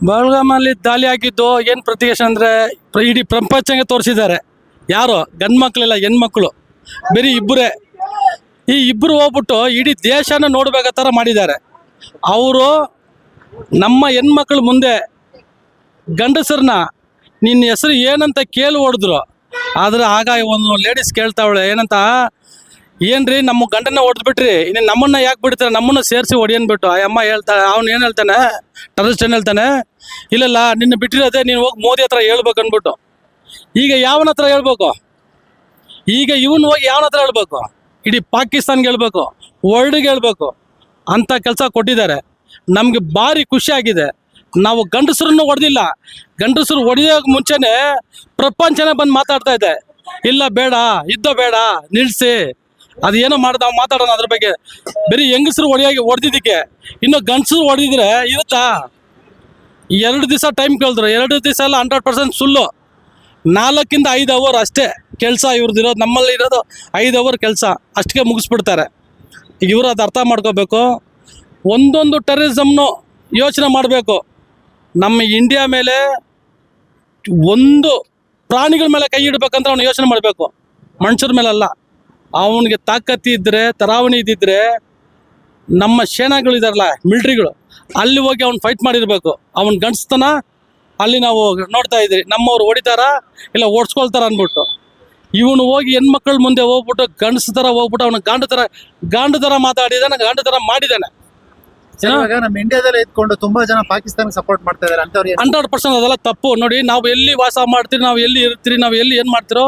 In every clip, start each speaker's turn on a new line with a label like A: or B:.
A: ಬೆಳಗಾಮಲ್ಲಿ ದಾಳಿ ಆಗಿದ್ದು ಏನು ಪ್ರತಿಕೇಶ ಅಂದರೆ ಇಡೀ ಪ್ರಪಂಚಕ್ಕೆ ತೋರಿಸಿದ್ದಾರೆ. ಯಾರು ಗಂಡು ಮಕ್ಕಳಿಲ್ಲ ಹೆಣ್ಮಕ್ಳು, ಬರೀ ಇಬ್ಬರೇ. ಈ ಇಬ್ಬರು ಹೋಗ್ಬಿಟ್ಟು ಇಡೀ ದೇಶನ ನೋಡ್ಬೇಕ ಥರ ಮಾಡಿದ್ದಾರೆ. ಅವರು ನಮ್ಮ ಹೆಣ್ಮಕ್ಳು ಮುಂದೆ ಗಂಡಸರನ್ನ ನಿನ್ನ ಹೆಸರು ಏನಂತ ಕೇಳಿ ಹೊಡೆದ್ರು. ಆದರೆ ಆಗ ಒಂದು ಲೇಡೀಸ್ ಕೇಳ್ತಾವಳೆ, ಏನಂತ ಏನ್ರಿ ನಮ್ಮ ಗಂಡನ ಹೊಡೆದ್ಬಿಟ್ರಿ ಇನ್ನು ನಮ್ಮನ್ನ ಯಾಕೆ ಬಿಡ್ತಾರೆ? ನಮ್ಮನ್ನ ಸೇರಿಸಿ ಹೊಡಿಯನ್ಬಿಟ್ಟು ಆ ಅಮ್ಮ ಹೇಳ್ತಾ, ಅವ್ನು ಏನು ಹೇಳ್ತಾನೆ? ಟೆರರಿಸ್ಟ್ ಏನು ಹೇಳ್ತಾನೆ. ಇಲ್ಲಲ್ಲ, ನಿನ್ನ ಬಿಟ್ಟಿರೋದೇ ನೀನು ಹೋಗಿ ಮೋದಿ ಹತ್ರ ಹೇಳ್ಬೇಕು ಅಂದ್ಬಿಟ್ಟು. ಈಗ ಯಾವನ ಹತ್ರ ಹೇಳ್ಬೇಕು? ಈಗ ಇವನು ಹೋಗಿ ಯಾವನ ಹತ್ರ ಹೇಳ್ಬೇಕು? ಇಡೀ ಪಾಕಿಸ್ತಾನ್ಗೆ ಹೇಳ್ಬೇಕು. ವರ್ಲ್ಡ್ಗೆ ಹೇಳ್ಬೇಕು. ಅಂತ ಕೆಲಸ ಕೊಟ್ಟಿದ್ದಾರೆ. ನಮ್ಗೆ ಭಾರಿ ಖುಷಿ ಆಗಿದೆ. ನಾವು ಗಂಡಸರನ್ನು ಹೊಡೆದಿಲ್ಲ. ಗಂಡಸರು ಹೊಡೆಯೋಕೆ ಮುಂಚೆನೆ ಪ್ರಪಂಚನೇ ಬಂದು ಮಾತಾಡ್ತಾ ಇದೆ. ಇಲ್ಲ, ಬೇಡ ಇದ್ದೋ ಬೇಡ ನಿಲ್ಸಿ ಏನೋ ಮಾಡ್ದ ಮಾತಾಡೋಣ ಅದ್ರ ಬಗ್ಗೆ. ಬರೀ ಹೆಂಗಸರು ಹೊಡೆಯಾಗಿ ಹೊಡೆದಿದ್ದಕ್ಕೆ. ಇನ್ನು ಗಂಡಸರು ಹೊಡೆದಿದ್ರೆ ಇರುತ್ತಾ? ಎರಡು ದಿವಸ ಟೈಮ್ ಕೇಳಿದ್ರು. ಎರಡು ದಿವಸ ಎಲ್ಲ ಹಂಡ್ರೆಡ್ ಪರ್ಸೆಂಟ್ ಸುಳ್ಳು ನಾಲ್ಕಿಂದ ಐದು ಅವರ್ ಅಷ್ಟೇ ಕೆಲಸ ಇವ್ರದ್ದು ಇರೋದು, ನಮ್ಮಲ್ಲಿ ಇರೋದು ಐದು ಅವರ್ ಕೆಲಸ. ಅಷ್ಟಕ್ಕೆ ಮುಗಿಸ್ಬಿಡ್ತಾರೆ. ಇವರು ಅದು ಅರ್ಥ ಮಾಡ್ಕೋಬೇಕು. ಒಂದೊಂದು ಟೆರರಿಸಮ್ನು ಯೋಚನೆ ಮಾಡಬೇಕು. ನಮ್ಮ ಇಂಡಿಯಾ ಮೇಲೆ ಒಂದು ಪ್ರಾಣಿಗಳ ಮೇಲೆ ಕೈ ಇಡ್ಬೇಕಂತ ಅವ್ನು ಯೋಚನೆ ಮಾಡಬೇಕು. ಮನುಷ್ಯರ ಮೇಲಲ್ಲ. ಅವನಿಗೆ ತಾಕತ್ತಿ ಇದ್ದರೆ ತರಾವಣಿ ಇದ್ದಿದ್ರೆ ನಮ್ಮ ಸೇನಾಗಳಿದಾರಲ್ಲ ಮಿಲ್ಟ್ರಿಗಳು, ಅಲ್ಲಿ ಹೋಗಿ ಅವ್ನು ಫೈಟ್ ಮಾಡಿರ್ಬೇಕು. ಅವನ್ ಗಂಡಸ್ತನ ಅಲ್ಲಿ ನಾವು ನೋಡ್ತಾ ಇದ್ರಿ. ನಮ್ಮವ್ರು ಹೊಡಿತಾರ, ಇಲ್ಲ ಓಡಿಸ್ಕೊಳ್ತಾರ ಅಂದ್ಬಿಟ್ಟು. ಇವನು ಹೋಗಿ ಹೆಣ್ಮಕ್ಳ ಮುಂದೆ ಹೋಗ್ಬಿಟ್ಟು ಗಂಡಸ ಥರ ಹೋಗ್ಬಿಟ್ಟು ಅವನು ಗಾಂಡು ಥರ ಗಾಂಡು ಥರ ಮಾತಾಡಿದಾನೆ, ಗಾಂಡು ಥರ ಮಾಡಿದ್ದಾನೆ
B: ಇವಾಗ ನಮ್ಮ ಇಂಡಿಯಾದಲ್ಲೇ ಇದ್ಕೊಂಡು ತುಂಬಾ ಜನ ಪಾಕಿಸ್ತಾನ ಸಪೋರ್ಟ್ ಮಾಡ್ತಾ ಇದಾರೆ
A: ಹಂಡ್ರೆಡ್ ಪರ್ಸೆಂಟ್ ಅದೆಲ್ಲ ತಪ್ಪು. ನೋಡಿ ನಾವು ಎಲ್ಲಿ ವಾಸ ಮಾಡ್ತೀರಿ ನಾವು ಎಲ್ಲಿ ಇರ್ತೀರಿ ನಾವು ಎಲ್ಲಿ ಏನು ಮಾಡ್ತಿರೋ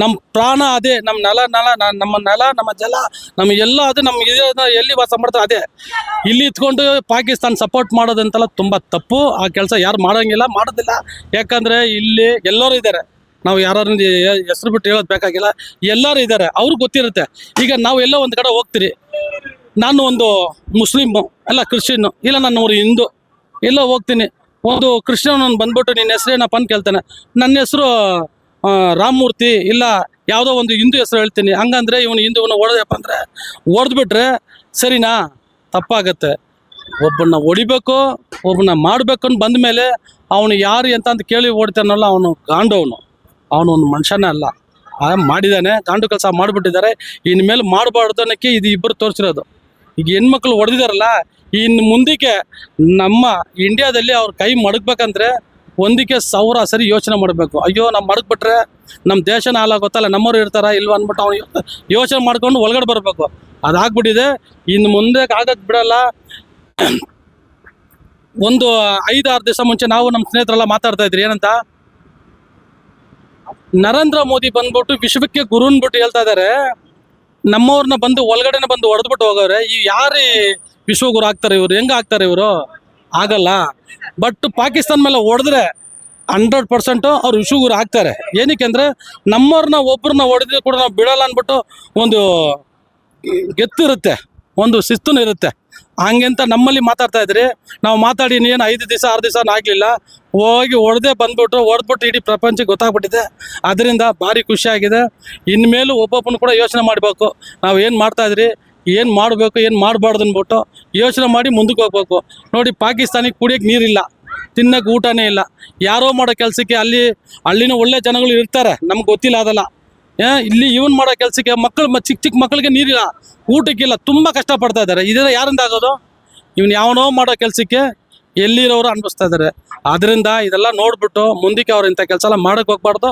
A: ನಮ್ಮ ಪ್ರಾಣ ಅದೇ ನಮ್ಮ ನೆಲ ನೆಲ ನಮ್ಮ ನೆಲ ನಮ್ಮ ಜಲ ನಮ್ಮ ಎಲ್ಲ ಅದೇ ನಮ್ಮ ಎಲ್ಲಿ ವಾಸ ಮಾಡ್ತಾರೆ ಅದೇ. ಇಲ್ಲಿ ಇತ್ಕೊಂಡು ಪಾಕಿಸ್ತಾನ ಸಪೋರ್ಟ್ ಮಾಡೋದಂತೆಲ್ಲ ತುಂಬಾ ತಪ್ಪು. ಆ ಕೆಲಸ ಯಾರು ಮಾಡೋಂಗಿಲ್ಲ ಮಾಡೋದಿಲ್ಲ. ಯಾಕಂದ್ರೆ ಇಲ್ಲಿ ಎಲ್ಲರೂ ಇದ್ದಾರೆ. ನಾವು ಯಾರು ಹೆಸರು ಬಿಟ್ಟು ಹೇಳೋದು ಬೇಕಾಗಿಲ್ಲ. ಎಲ್ಲರೂ ಇದ್ದಾರೆ. ಅವ್ರಿಗೆ ಗೊತ್ತಿರುತ್ತೆ. ಈಗ ನಾವು ಎಲ್ಲೋ ಒಂದು ಕಡೆ ಹೋಗ್ತೀರಿ. ನಾನು ಒಂದು ಮುಸ್ಲಿಮ್, ಅಲ್ಲ ಕ್ರಿಶ್ಚಿಯನ್ನು ಇಲ್ಲ ನಾನು ಒಂದು ಹಿಂದೂ, ಎಲ್ಲ ಹೋಗ್ತೀನಿ. ಒಂದು ಕ್ರಿಶ್ಚಿಯನ್ ಬಂದ್ಬಿಟ್ಟು ನಿನ್ನ ಹೆಸರು ಏನಪ್ಪ ಅಂತ ಕೇಳ್ತಾನೆ. ನನ್ನ ಹೆಸರು ರಾಮಮೂರ್ತಿ, ಇಲ್ಲ ಯಾವುದೋ ಒಂದು ಹಿಂದೂ ಹೆಸರು ಹೇಳ್ತೀನಿ. ಹಂಗಂದ್ರೆ ಇವನು ಹಿಂದೂವನ್ನು ಹೊಡೆದಪ್ಪ ಅಂದರೆ ಹೊಡೆದ್ಬಿಟ್ರೆ ಸರಿನಾ? ತಪ್ಪಾಗತ್ತೆ. ಒಬ್ಬನ್ನ ಹೊಡಿಬೇಕು ಒಬ್ಬನ ಮಾಡಬೇಕು ಅಂತ ಬಂದ ಮೇಲೆ ಅವನು ಯಾರು ಎಂತ ಅಂತ ಕೇಳಿ ಓಡ್ತಾನಲ್ಲ ಅವನು ಗಾಂಡವನು. ಅವನು ಒಂದು ಮನುಷ್ಯನೇ ಅಲ್ಲ. ಮಾಡಿದ್ದಾನೆ ಗಾಂಡು ಕೆಲಸ ಮಾಡಿಬಿಟ್ಟಿದ್ದಾರೆ. ಇನ್ಮೇಲೆ ಮಾಡಬಾರ್ದು ಅನ್ನೋಕ್ಕೆ ಇದು ಇಬ್ಬರು ತೋರಿಸಿರೋದು. ಈಗ ಹೆಣ್ಮಕ್ಳು ಹೊಡೆದಿದಾರಲ್ಲ, ಇನ್ನು ಮುಂದಕ್ಕೆ ನಮ್ಮ ಇಂಡಿಯಾದಲ್ಲಿ ಅವ್ರ ಕೈ ಮಡಗ್ಬೇಕಂದ್ರೆ ಒಂದಕ್ಕೆ ಸಾವಿರ ಸರಿ ಯೋಚನೆ ಮಾಡಬೇಕು. ಅಯ್ಯೋ ನಮ್ಮ ಮಡಗ್ಬಿಟ್ರೆ ನಮ್ಮ ದೇಶನ ಹಾಳಾಗುತ್ತಲ್ಲ, ನಮ್ಮವ್ರು ಇರ್ತಾರ ಇಲ್ವಾ ಅಂದ್ಬಿಟ್ಟು ಅವ್ನು ಯೋಚನೆ ಮಾಡ್ಕೊಂಡು ಒಳಗಡೆ ಬರಬೇಕು. ಅದಾಗ್ಬಿಟ್ಟಿದೆ. ಇನ್ನು ಮುಂದೆ ಆಗಕ್ಕೆ ಬಿಡಲ್ಲ. ಒಂದು ಐದಾರು ದಿವಸ ಮುಂಚೆ ನಾವು ನಮ್ಮ ಸ್ನೇಹಿತರೆಲ್ಲ ಮಾತಾಡ್ತಾ ಇದ್ರಿ, ಏನಂತ? ನರೇಂದ್ರ ಮೋದಿ ಬಂದ್ಬಿಟ್ಟು ವಿಶ್ವಕ್ಕೆ ಗುರು ಅಂದ್ಬಿಟ್ಟು ಹೇಳ್ತಾ ಇದಾರೆ. ನಮ್ಮವ್ರನ್ನ ಬಂದು ಒಳಗಡೆನೆ ಬಂದು ಹೊಡೆದ್ಬಿಟ್ಟು ಹೋಗವ್ರೆ. ಈ ಯಾರು ವಿಶ್ವಗುರು ಆಗ್ತಾರೆ ಇವರು, ಹೆಂಗ ಆಗ್ತಾರೆ ಇವರು? ಆಗಲ್ಲ. ಬಟ್ ಪಾಕಿಸ್ತಾನ ಮೇಲೆ ಹೊಡೆದ್ರೆ ಹಂಡ್ರೆಡ್ ಪರ್ಸೆಂಟು ಅವ್ರು ವಿಶ್ವಗುರು ಆಗ್ತಾರೆ. ಏನಕ್ಕೆ ಅಂದ್ರೆ ನಮ್ಮವ್ರನ್ನ ಒಬ್ಬರನ್ನ ಹೊಡೆದ್ರೆ ಕೂಡ ನಾವು ಬಿಡಲ್ಲ ಅಂದ್ಬಿಟ್ಟು ಒಂದು ಗೆತ್ತು ಇರುತ್ತೆ ಒಂದು ಶಿಸ್ತುನು ಇರುತ್ತೆ. ಹಂಗೆಂತ ನಮ್ಮಲ್ಲಿ ಮಾತಾಡ್ತಾ ಇದ್ರಿ ನಾವು ಮಾತಾಡಿ ಏನು ಐದು ದಿವಸ, ಆರು ದಿವಸ ಆಗಲಿಲ್ಲ, ಹೋಗಿ ಹೊಡೆದೇ ಬಂದ್ಬಿಟ್ಟು ಹೊಡೆದ್ಬಿಟ್ಟು ಇಡೀ ಪ್ರಪಂಚ ಗೊತ್ತಾಗ್ಬಿಟ್ಟಿದೆ. ಅದರಿಂದ ಭಾರಿ ಖುಷಿಯಾಗಿದೆ ಇನ್ಮೇಲೂ ಒಬ್ಬೊಬ್ಬನು ಕೂಡ ಯೋಚನೆ ಮಾಡಬೇಕು. ನಾವು ಏನು ಮಾಡ್ತಾ ಇದ್ರಿ, ಏನು ಮಾಡಬೇಕು, ಏನು ಮಾಡಬಾರ್ದು ಅಂದ್ಬಿಟ್ಟು ಯೋಚನೆ ಮಾಡಿ ಮುಂದಕ್ಕೆ ಹೋಗ್ಬೇಕು. ನೋಡಿ ಪಾಕಿಸ್ತಾನಿಗೆ ಕುಡಿಯೋಕೆ ನೀರಿಲ್ಲ ತಿನ್ನಕ್ಕೆ ಊಟನೇ ಇಲ್ಲ. ಯಾರೋ ಮಾಡೋ ಕೆಲಸಕ್ಕೆ ಅಲ್ಲಿ, ಅಲ್ಲಿನೂ ಒಳ್ಳೆ ಜನಗಳು ಇರ್ತಾರೆ. ನಮ್ಗೆ ಗೊತ್ತಿಲ್ಲ ಅದಲ್ಲ. ಇಲ್ಲಿ ಇವನ್ ಮಾಡೋ ಕೆಲಸಕ್ಕೆ ಮಕ್ಕಳು ಚಿಕ್ಕ ಚಿಕ್ಕ ಮಕ್ಕಳಿಗೆ ನೀರಿಲ್ಲ ಊಟಕ್ಕಿಲ್ಲ ತುಂಬ ಕಷ್ಟಪಡ್ತಾ ಇದ್ದಾರೆ ಇದರ ಯಾರಿಂದ ಆಗೋದು? ಇವನ್ ಯಾವನೋ ಮಾಡೋ ಕೆಲಸಕ್ಕೆ ಎಲ್ಲಿರೋರು ಅನ್ಭವಿಸ್ತಾ ಇದ್ದಾರೆ ಅದರಿಂದ ಇದೆಲ್ಲ ನೋಡ್ಬಿಟ್ಟು ಮುಂದಕ್ಕೆ ಅವ್ರು ಇಂಥ ಕೆಲಸ ಎಲ್ಲ ಮಾಡಕ್ ಹೋಗ್ಬಾರ್ದು.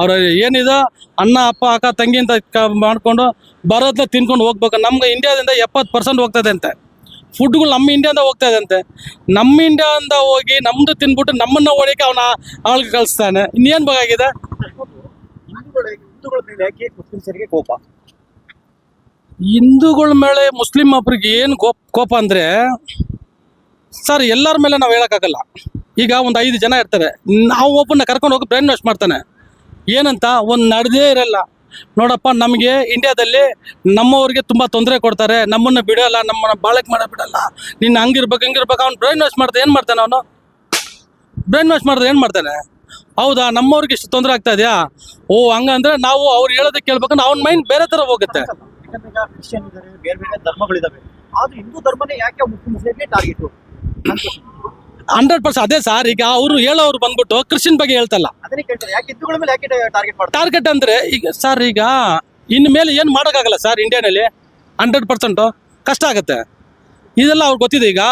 A: ಅವ್ರು ಏನಿದೆ? ಅಣ್ಣ, ಅಪ್ಪ, ಅಕ್ಕ, ತಂಗಿ ಅಂತ ಮಾಡ್ಕೊಂಡು ಬರೋದನ್ನ ತಿನ್ಕೊಂಡು ಹೋಗ್ಬೇಕು. ನಮ್ಗೆ ಇಂಡಿಯಾದಿಂದ ಎಪ್ಪತ್ತು ಪರ್ಸೆಂಟ್ ಹೋಗ್ತದೆ ಅಂತೆ. ಫುಡ್ಗಳು ನಮ್ಮ ಇಂಡಿಯಾದಿಂದ ಹೋಗ್ತಾ ಇದೆ ಅಂತೆ. ನಮ್ಮ ಇಂಡಿಯಾದಿಂದ ಹೋಗಿ ನಮ್ದು ತಿನ್ಬಿಟ್ಟು ನಮ್ಮನ್ನ ಹೊಡಿಯಕ್ಕೆ ಅವನ ಆಳ್ಗೆ ಕಳಿಸ್ತಾನೆ. ಇನ್ನೇನು ಬೇಕಾಗಿದೆ?
B: ಹಿಂದೂಗಳ ಮೇಲೆ ಯಾಕೆ ಮುಸ್ಲಿಮ್ಸರಿಗೆ ಕೋಪ?
A: ಹಿಂದೂಗಳ ಮೇಲೆ ಮುಸ್ಲಿಂ ಒಬ್ಬರಿಗೆ ಏನು ಕೋಪ ಕೋಪ ಅಂದರೆ, ಸರ್, ಎಲ್ಲರ ಮೇಲೆ ನಾವು ಹೇಳೋಕ್ಕಾಗಲ್ಲ. ಈಗ ಒಂದು ಐದು ಜನ ಇರ್ತಾರೆ. ನಾವು ಒಬ್ಬನ ಕರ್ಕೊಂಡು ಹೋಗಿ ಬ್ರೈನ್ ವಾಶ್ ಮಾಡ್ತಾನೆ. ಏನಂತ? ಒಂದು ನಡೆದೇ ಇರಲ್ಲ. ನೋಡಪ್ಪ, ನಮಗೆ ಇಂಡಿಯಾದಲ್ಲಿ ನಮ್ಮವ್ರಿಗೆ ತುಂಬ ತೊಂದರೆ ಕೊಡ್ತಾರೆ. ನಮ್ಮನ್ನು ಬಿಡಲ್ಲ, ನಮ್ಮನ್ನ ಬಾಳಕ್ಕೆ ಮಾಡ ಬಿಡಲ್ಲ ನಿನ್ನ ಹಂಗಿರ್ಬೇಕು ಹಂಗಿರ್ಬೇಕು, ಅವ್ನು ಬ್ರೈನ್ ವಾಶ್ ಮಾಡ್ತಾನೆ ಏನು ಮಾಡ್ತಾನೆ ಅವನು? ಬ್ರೈನ್ ವಾಶ್ ಮಾಡಿದ್ರೆ ಏನು ಮಾಡ್ತಾನೆ? ಹೌದಾ? ನಮ್ಮವ್ರಿಗೆ ಇಷ್ಟು ತೊಂದರೆ ಆಗ್ತಾ ಇದೆಯಾ? ಓ ಹಂಗಂದ್ರೆ ನಾವು ಅವ್ರು ಹೇಳೋದಕ್ಕೆ ಕೇಳ್ಬೇಕಂದ್ರೆ ಅವ್ನ ಮೈಂಡ್ ಬೇರೆ ತರ ಹೋಗುತ್ತೆ.
B: ಕ್ರಿಶ್ಚಿಯನ್ ಬೇರೆ ಬೇರೆ ಧರ್ಮಗಳಿದಾವೆ. ಆದ್ರೆ ಹಿಂದೂ ಧರ್ಮನೇ ಯಾಕೆ ಟಾರ್ಗೆಟ್
A: ಹಂಡ್ರೆಡ್ ಪರ್ಸೆಂಟ್ ಅದೇ ಸರ್ ಈಗ ಅವರು ಹೇಳೋರು ಬಂದ್ಬಿಟ್ಟು ಕ್ರಿಶ್ಚಿಯನ್ ಬಗ್ಗೆ ಹೇಳ್ತಲ್ಲ.
B: ಟಾರ್ಗೆಟ್
A: ಅಂದ್ರೆ ಈಗ ಸರ್ ಈಗ ಇನ್ಮೇಲೆ ಮೇಲೆ ಏನು ಮಾಡೋಕ್ಕಾಗಲ್ಲ ಸರ್ ಇಂಡಿಯಾನಲ್ಲಿ ಹಂಡ್ರೆಡ್ ಪರ್ಸೆಂಟು ಕಷ್ಟ ಆಗುತ್ತೆ. ಇದೆಲ್ಲ ಅವ್ರಿಗೆ ಗೊತ್ತಿದೆ ಈಗ.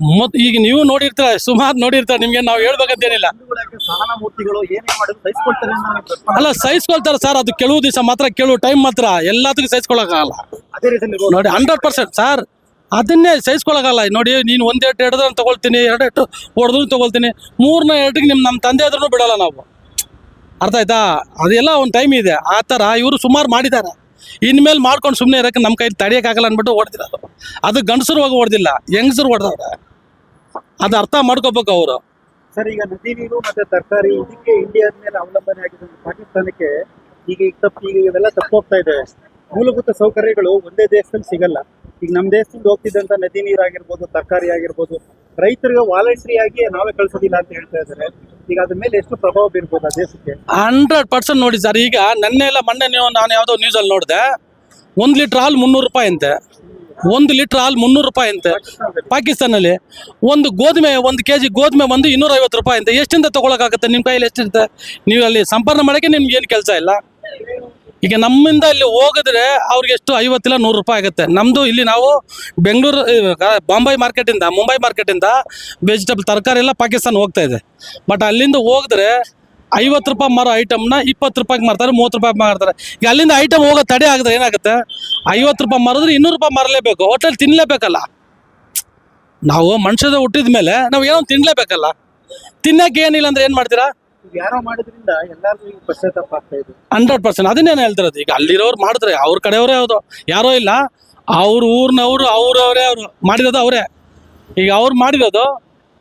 A: ಮೊದ್ ಈಗ ನೀವು ನೋಡಿರ್ತೀರ ಸುಮಾರು ನೋಡಿರ್ತಾರೆ ನಿಮ್ಗೆ ನಾವು ಹೇಳ್ಬೇಕಂತೇನಿಲ್ಲ. ಅಲ್ಲ ಸಹಿಸ್ಕೊಳ್ತಾರೆ ಸರ್ ಅದು ಕೆಲವು ದಿವಸ ಮಾತ್ರ ಕೆಲವು ಟೈಮ್ ಮಾತ್ರ ಎಲ್ಲದಕ್ಕೂ ಸಹಿಸ್ಕೊಳಕ್ಕಾಗಲ್ಲ. ನೋಡಿ ಹಂಡ್ರೆಡ್ ಪರ್ಸೆಂಟ್ ಸರ್ ಅದನ್ನೇ ಸಹಿಸ್ಕೊಳಕ್ಕಾಗಲ್ಲ. ನೋಡಿ ನೀನು ಒಂದು ಎಟ್ಟು ಹಿಡಿದ್ರೆ ತಗೊಳ್ತೀನಿ ಎರಡು ಎಟ್ಟು ಹೊಡೆದ್ರು ತಗೊಳ್ತೀನಿ ಮೂರನೇ ಏಟಿಗೆ ನಿಮ್ಮ ನಮ್ಮ ತಂದೆ ಆದ್ರೂ ಬಿಡಲ್ಲ ನಾವು. ಅರ್ಥ ಆಯ್ತಾ? ಅದೆಲ್ಲ ಒಂದು ಟೈಮ್ ಇದೆ. ಆ ಥರ ಇವರು ಸುಮಾರು ಮಾಡಿದ್ದಾರೆ. ಇನ್ಮೇಲೆ ಮಾಡ್ಕೊಂಡು ಸುಮ್ಮನೆ ಇರೋಕೆ ನಮ್ಮ ಕೈಲಿ ಆಗಲ್ಲ ಅಂದ್ಬಿಟ್ಟು ಹೊಡೆದಿರೋದು ಅದು ಗಂಡಸರು ಹೋಗಿ ಹೊಡೆದಿಲ್ಲ ಹೆಂಗಸರು ಹೊಡೆದವ್ರೆ ಅದು ಅರ್ಥ ಮಾಡ್ಕೋಬೇಕು ಅವರು.
B: ಸರ್, ಈಗ ನದಿ ನೀರು ಮತ್ತೆ ತರಕಾರಿ ಇದಕ್ಕೆ ಇಂಡಿಯಾದ ಮೇಲೆ ಅವಲಂಬನೆ ಆಗಿದೆ ಪಾಕಿಸ್ತಾನಕ್ಕೆ ಈಗ ಈಗ ತಪ್ಪು, ಈಗ ಇವೆಲ್ಲ ತಪ್ಪು ಹೋಗ್ತಾ ಇದೆ. ಮೂಲಭೂತ ಸೌಕರ್ಯಗಳು ಒಂದೇ ದೇಶದಲ್ಲಿ ಸಿಗಲ್ಲ. ಈಗ ನಮ್ಮ ದೇಶದಿಂದ ಹೋಗ್ತಿದ್ದಂತ ನದಿ ನೀರು ಆಗಿರ್ಬೋದು ತರಕಾರಿ ಆಗಿರ್ಬೋದು, ರೈತರಿಗೆ ವಾಲಂಟ್ರಿ ಆಗಿ ನಾವೇ ಕಳ್ಸೋದಿಲ್ಲ ಅಂತ ಹೇಳ್ತಾ ಇದ್ದಾರೆ. ಈಗ ಅದ್ರ ಮೇಲೆ ಎಷ್ಟು ಪ್ರಭಾವ ಬೀರ್ಬೋದು ಆ ದೇಶಕ್ಕೆ?
A: ಹಂಡ್ರೆಡ್ ಪರ್ಸೆಂಟ್ ನೋಡಿ ಸರ್ ಈಗ ನೆನ್ನೆ ಎಲ್ಲ ಮೊನ್ನೆ ನೀವು ನಾನು ಯಾವುದೋ ನ್ಯೂಸಲ್ಲಿ ನೋಡಿದೆ. ಒಂದ್ ಲೀಟರ್ ಹಾಲು ಮುನ್ನೂರು ರೂಪಾಯಿ ಅಂತೆ. ಒಂದು ಲೀಟರ್ ಹಾಲು ಮುನ್ನೂರು ರೂಪಾಯಿ ಅಂತೆ. ಪಾಕಿಸ್ತಾನಲ್ಲಿ ಒಂದು ಗೋಧಿಮೆ ಒಂದು ಕೆ ಜಿ ಬಂದು ಒಂದು ಇನ್ನೂರೈವತ್ತು ರೂಪಾಯಿ ಅಂತೆ. ಎಷ್ಟಿಂದ ತೊಗೊಳಕ್ಕಾಗುತ್ತೆ? ನಿಮ್ಮ ಕೈಯಲ್ಲಿ ಎಷ್ಟಿರುತ್ತೆ? ನೀವು ಅಲ್ಲಿ ಸಂಪಾದನೆ ಮಾಡೋಕ್ಕೆ ನಿಮ್ಗೆ ಏನು ಕೆಲಸ ಇಲ್ಲ. ಈಗ ನಮ್ಮಿಂದ ಇಲ್ಲಿ ಹೋಗಿದ್ರೆ ಅವ್ರಿಗೆ ಎಷ್ಟು ಐವತ್ತಿಲ್ಲ ನೂರು ರೂಪಾಯಿ ಆಗುತ್ತೆ. ನಮ್ಮದು ಇಲ್ಲಿ ನಾವು ಬೆಂಗಳೂರು ಬಾಂಬೈ ಮಾರ್ಕೆಟ್ ಮಾರ್ಕೆಟಿಂದ ಮುಂಬೈ ಮಾರ್ಕೆಟಿಂದ ವೆಜಿಟೇಬಲ್ ತರಕಾರಿ ಎಲ್ಲ ಪಾಕಿಸ್ತಾನ ಹೋಗ್ತಾ ಇದೆ. ಬಟ್ ಅಲ್ಲಿಂದ ಹೋಗಿದ್ರೆ ಐವತ್ತು ರೂಪಾಯಿ ಮಾರೋ ಐಟಮ್ನ ಇಪ್ಪತ್ತು ರೂಪಾಯಿಗೆ ಮಾರ್ತಾರೆ, ಮೂವತ್ತು ರೂಪಾಯಿ ಮಾರ್ತಾರೆ. ಈಗ ಅಲ್ಲಿಂದ ಐಟಮ್ ಹೋಗೋ ತಡೆ ಆಗಿದ್ರೆ ಏನಾಗುತ್ತೆ? ಐವತ್ತು ರೂಪಾಯಿ ಮಾರಿದ್ರೆ ಇನ್ನೂರು ರೂಪಾಯಿ ಮಾರಲೇಬೇಕು. ಹೋಟೆಲ್ ತಿನ್ನಲೇಬೇಕಲ್ಲ ನಾವು ಮನುಷ್ಯದ ಹುಟ್ಟಿದ ಮೇಲೆ ನಾವು ಏನೋ ತಿನ್ನಲೇಬೇಕಲ್ಲ ತಿನ್ನಕ್ಕೆ ಏನಿಲ್ಲ ಅಂದ್ರೆ ಏನು ಮಾಡ್ತೀರಾ? ಹಂಡ್ರೆಡ್ ಪರ್ಸೆಂಟ್ ಅದನ್ನೇನು ಹೇಳ್ತಿರೋದು ಈಗ ಅಲ್ಲಿರೋರು ಮಾಡಿದ್ರೆ ಅವ್ರ ಕಡೆಯವರೇ ಹೌದು ಯಾರೋ ಇಲ್ಲ. ಅವ್ರ ಊರ್ನವ್ರು, ಅವ್ರವ್ರೇ ಅವ್ರು ಮಾಡಿರೋದು ಅವರೇ. ಈಗ ಅವ್ರು ಮಾಡಿರೋದು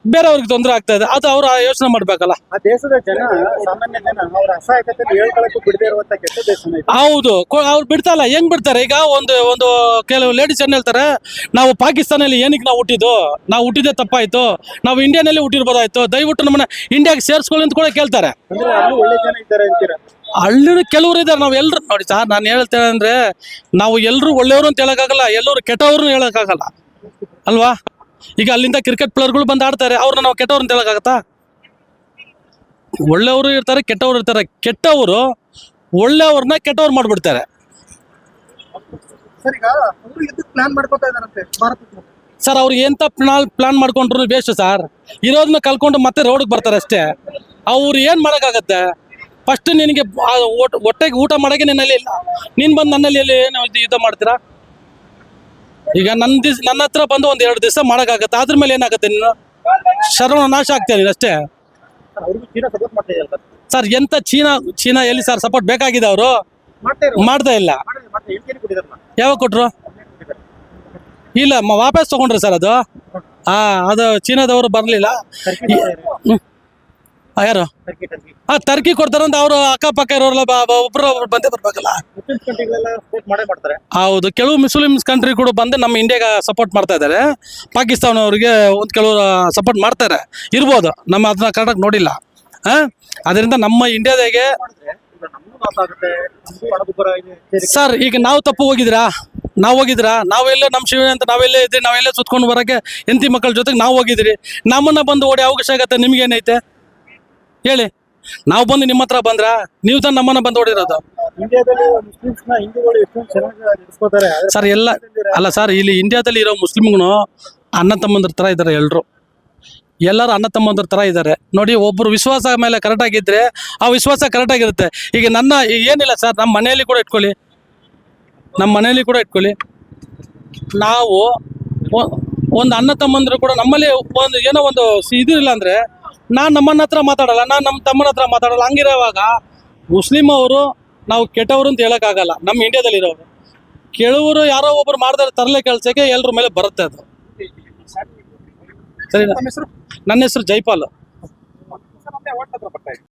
A: ಬೇರೆಯವ್ರಿಗೆ ತೊಂದರೆ ಆಗ್ತಾ ಇದೆ. ಅದು ಅವ್ರು ಯೋಚನೆ ಮಾಡ್ಬೇಕಲ್ಲ.
B: ಆ ದೇಶದ ಜನ ಸಾಮಾನ್ಯ ಜನ ಅವರ ಅಸಹಾಯಕತೆಯಲ್ಲಿ ಹೇಳ್ಕೊಳಕ್ಕೂ ಬಿಡದೇ ಇರುವಂತ ಕೆಟ್ಟ ದೇಶನ ಇದು.
A: ಹೌದು. ಕೊ- ಅವ್ರು ಬಿಡ್ತಲ್ಲ ಹೆಂಗ್ ಬಿಡ್ತಾರೆ? ಈಗ ಒಂದು ಒಂದು ಕೆಲವು ಲೇಡೀಸ್ ಏನ್ ಹೇಳ್ತಾರೆ ನಾವು ಪಾಕಿಸ್ತಾನಲ್ಲಿ ಏನಕ್ಕೆ ನಾವು ಹುಟ್ಟಿದ್ದು? ನಾವು ಹುಟ್ಟಿದ್ದೆ ತಪ್ಪಾಯ್ತು. ನಾವು ಇಂಡಿಯಾನಲ್ಲಿ ಹುಟ್ಟಿರ್ಬೋದಾಯ್ತು. ದಯವಿಟ್ಟು ನಮ್ಮನ್ನ ಇಂಡಿಯಾಗೆ ಸೇರಿಸ್ಕೊಳ್ಳಿ ಅಂತ ಕೂಡ ಕೇಳ್ತಾರೆ.
B: ಅಂದ್ರೆ ಅಲ್ಲೂ ಒಳ್ಳೆ ಜನ ಇದ್ದಾರೆ ಅಂತೀರಾ?
A: ಹಳ್ಳಿನ ಕೆಲವರು ಇದ್ದಾರೆ. ನಾವು ಎಲ್ಲರೂ ನೋಡಿ ಸರ್ ನಾನು ಹೇಳ್ತೇನೆ ಅಂದ್ರೆ ನಾವು ಎಲ್ಲರೂ ಒಳ್ಳೆಯವರು ಅಂತ ಹೇಳೋಕ್ಕಾಗಲ್ಲ. ಎಲ್ಲರೂ ಕೆಟ್ಟವರು ಹೇಳಕ್ಕಾಗಲ್ಲ. ಅಲ್ವಾ? ಈಗ ಅಲ್ಲಿಂದ ಕ್ರಿಕೆಟ್ ಪ್ಲೇಯರ್ಗಳು ಬಂದು ಆಡ್ತಾರೆ ಅವ್ರನ್ನ ನಾವು ಕೆಟ್ಟವ್ರು ಅಂತ ಹೇಳೋಕ್ಕಾಗತ್ತಾ? ಒಳ್ಳೆಯವರು ಇರ್ತಾರೆ ಕೆಟ್ಟವರು ಇರ್ತಾರೆ. ಕೆಟ್ಟವರು ಒಳ್ಳೆಯವ್ರನ್ನ ಕೆಟ್ಟವ್ರು ಮಾಡಿಬಿಡ್ತಾರೆ.
B: ಸರ್ ಅವರು
A: ಎಂತ ಪ್ಲಾನ್ ಪ್ಲಾನ್ ಮಾಡ್ಕೊಂಡ್ರು ಬೇಸ್ಟ್ ಸರ್. ಇರೋದನ್ನ ಕಲ್ಕೊಂಡು ಮತ್ತೆ ರೋಡ್ಗೆ ಬರ್ತಾರೆ ಅಷ್ಟೇ. ಅವ್ರು ಏನು ಮಾಡೋಕ್ಕಾಗತ್ತೆ? ಫಸ್ಟ್ ನಿನಗೆ ಹೊಟ್ಟೆಗೆ ಊಟ ಮಾಡೋಕ್ಕೆ ನಿನ್ನಲ್ಲಿ ಇಲ್ಲ. ನೀನು ಬಂದು ನನ್ನಲ್ಲಿ ಎಲ್ಲಿ ಏನು ಇದು ಇದು ಮಾಡ್ತೀರಾ? ಈಗ ನನ್ನ ದಿಸ್ ನನ್ನ ಹತ್ರ ಬಂದು ಒಂದ್ ಎರಡು ದಿವಸ ಮಾಡೋಕ್ಕಾಗತ್ತೆ. ಅದ್ರ ಮೇಲೆ ಏನಾಗುತ್ತೆ ನೀನು? ಶರಣ ನಾಶ ಆಗ್ತೀಯ ನೀನು ಅಷ್ಟೇ. ಸರ್ ಎಂತ ಚೀನಾ ಚೀನಾ ಎಲ್ಲಿ ಸರ್ ಸಪೋರ್ಟ್ ಬೇಕಾಗಿದೆ ಅವರು?
B: ಮಾಡ್ತಾ
A: ಇಲ್ಲ. ಯಾವಾಗ ಕೊಟ್ರು? ಇಲ್ಲ ಮ- ವಾಪಸ್ ತಗೊಂಡ್ರಿ ಸರ್ ಅದು. ಹಾ ಅದು ಚೀನಾದವರು ಬರಲಿಲ್ಲ.
B: ಟರ್ಕಿ
A: ಯಾರು?
B: ಹಾ ತರ್ಕಿ
A: ಆ ಟರ್ಕಿ ಕೊಡ್ತಾರಂತ ಅವರು ಅಕ್ಕಪಕ್ಕ ಇರೋರೆಲ್ಲ ಬ- ಬ- ಒಬ್ರು ಒಬ್ರು ಬಂದೇ ಬರ್ಬೇಕಲ್ಲ?
B: ಮುಸ್ಲಿಂ ಕಂಟ್ರಿಗಳೆಲ್ಲ ಸಪೋರ್ಟ್ ಮಾಡೇ ಮಾಡ್ತಾರೆ.
A: ಹೌದು ಕೆಲವು ಮುಸ್ಲಿಮ್ಸ್ ಕಂಟ್ರಿ ಕೂಡ ಬಂದು ನಮ್ಮ ಇಂಡಿಯಾಗೆ ಸಪೋರ್ಟ್ ಮಾಡ್ತಾ ಇದ್ದಾರೆ ಪಾಕಿಸ್ತಾನವ್ರಿಗೆ ಒಂದು ಕೆಲವರು ಸಪೋರ್ಟ್ ಮಾಡ್ತಾರೆ. ಇರ್ಬೋದು ನಮ್ಮ ಅದನ್ನ ಕರೆಕ್ಟಾಗಿ ನೋಡಿಲ್ಲ. ಆ? ಅದರಿಂದ ನಮ್ಮ ಇಂಡಿಯಾದಾಗೆ
B: ಮಾಡಿದ್ರೆ ಈಗ ನಮಗೂ ಲಾಸ್ ಆಗುತ್ತೆ ನಮಗೂ ಹಣದುಬ್ಬರ ಇದೆ. ಸೇರಿ-
A: ಸರ್ ಈಗ ನಾವು ತಪ್ಪು ಹೋಗಿದ್ರಾ? ನಾವು ಹೋಗಿದ್ರಾ? ನಾವೆಲ್ಲ ನಮ್ಮ ಶಿವ ಅಂತ ನಾವೆಲ್ಲೇ ಇದ್ರಿ ನಾವೆಲ್ಲೇ ಸುತ್ಕೊಂಡು ಬರೋಕ್ಕೆ ಹೆಂಡತಿ ಮಕ್ಕಳ ಜೊತೆಗೆ ನಾವು ಹೋಗಿದ್ರಿ. ನಮ್ಮನ್ನ ಬಂದು ಓಡಿ ಅವಕಾಶ ಆಗತ್ತೆ ನಿಮ್ಗೇನೈತೆ? ಹೇಳಿ. ನಾವು ಬಂದು ನಿಮ್ಮ ಹತ್ರ ಬಂದ್ರಾ? ನೀವು ತಾನು ನಮ್ಮನ್ನ ಬಂದು
B: ಹೊಡಿರೋದು
A: ಸರ್ ಎಲ್ಲ ಅಲ್ಲ ಸರ್ ಇಲ್ಲಿ ಇಂಡಿಯಾದಲ್ಲಿ ಇರೋ ಮುಸ್ಲಿಮ್ಗಳು ಅಣ್ಣ ತಮ್ಮಂದ್ರ ತರ ಇದ್ದಾರೆ ಎಲ್ಲರೂ ಎಲ್ಲರೂ ಅಣ್ಣ ತಮ್ಮಂದ್ರ ತರ ಇದ್ದಾರೆ ನೋಡಿ ಒಬ್ಬರು ವಿಶ್ವಾಸ ಮೇಲೆ ಕರೆಕ್ಟಾಗಿದ್ದರೆ ಆ ವಿಶ್ವಾಸ ಕರೆಕ್ಟಾಗಿರುತ್ತೆ ಈಗ ನನ್ನ ಏನಿಲ್ಲ ಸರ್ ನಮ್ಮ ಮನೆಯಲ್ಲಿ ಕೂಡ ಇಟ್ಕೊಳ್ಳಿ. ನಮ್ಮ ಮನೆಯಲ್ಲಿ ಕೂಡ ಇಟ್ಕೊಳ್ಳಿ. ನಾವು ಒಂದು ಅಣ್ಣ ತಮ್ಮಂದ್ರು ಕೂಡ ನಮ್ಮಲ್ಲಿ ಒಂದು ಏನೋ ಒಂದು ಇದು ಇಲ್ಲ ಅಂದರೆ ನಾನು ನಮ್ಮನ್ನ ಹತ್ರ ಮಾತಾಡಲ್ಲ ನಾನು ನಮ್ಮ ತಮ್ಮನ ಹತ್ರ ಮಾತಾಡಲ್ಲ ಹಂಗಿರೋವಾಗ ಮುಸ್ಲಿಂ ಅವರು ನಾವು ಕೆಟ್ಟವರು ಅಂತ ಹೇಳೋಕ್ಕಾಗಲ್ಲ ನಮ್ಮ ಇಂಡಿಯಾದಲ್ಲಿರೋರು. ಕೆಲವರು ಯಾರೋ ಒಬ್ರು ಮಾಡಿದ್ರೆ ತರಲೆ ಕೆಲಸಕ್ಕೆ ಎಲ್ಲರ ಮೇಲೆ ಬರುತ್ತೆ ಅದು.
B: ಸರಿ
A: ನನ್ನ ಹೆಸರು ಜೈಪಾಲ್.